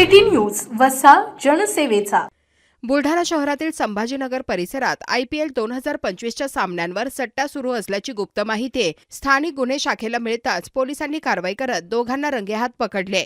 City news वसा जनसेवेचा. बुलढाणा शहरातील संभाजीनगर परिसरात आय पी एल दोन हजार पंचवीसच्या सामन्यांवर सट्टा सुरू असल्याची गुप्त माहिती स्थानिक गुन्हे शाखेला मिळताच पोलिसांनी कारवाई करत दोघांना रंगेहात पकडले.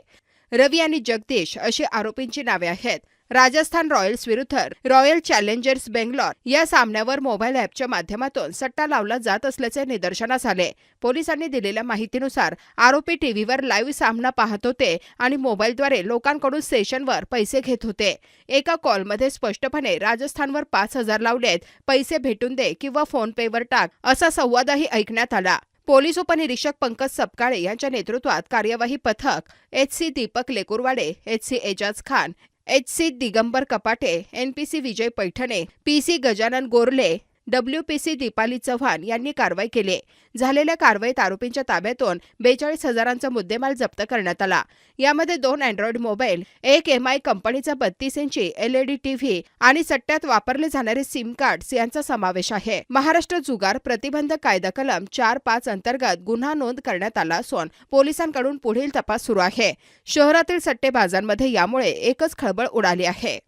रवी आणि जगदीश अशी आरोपींची नावे आहेत. राजस्थान रॉयल्स विरुद्ध रॉयल चॅलेंजर्स बेंगलोर या सामन्यावर मोबाईल ॲपच्या माध्यमातून सट्टा लावला जात असल्याचे निदर्शनास आले. पोलिसांनी दिलेल्या माहितीनुसार आरोपी टीव्हीवर लाईव्ह सामना पाहत होते आणि मोबाईलद्वारे लोकांकडून सेशनवर पैसे घेत होते. एका कॉलमध्ये स्पष्टपणे राजस्थानवर पाच हजार लावलेत पैसे भेटून दे किंवा फोन पेवर टाक असा संवादही ऐकण्यात आला. पोलीस उपनिरीक्षक पंकज सपकाळे यांच्या नेतृत्वात कार्यवाही पथक H C Deepak Lekurwade H C Ejaz Khan H C Digambar Kapate NPC Vijay Paithane P C Gajanan Gorle W P C Deepali Chavan यांनी कारवाई केली. झालेल्या कारवाईत आरोपींच्या ताब्यातून बेचाळीस हजारांचा मुद्देमाल जप्त करण्यात आला. यामध्ये दोन अँड्रॉइड मोबाईल एक एमआय कंपनीचा बत्तीस इंची एलईडी टीव्ही आणि सट्ट्यात वापरले जाणारे सिम कार्ड्स यांचा समावेश आहे. महाराष्ट्र जुगार प्रतिबंधक कायदा कलम चार पाच अंतर्गत गुन्हा नोंद करण्यात आला असून पोलिसांकडून पुढील तपास सुरू आहे. शहरातील सट्टेबाजांमध्ये यामुळे एकच खळबळ उडाली आहे.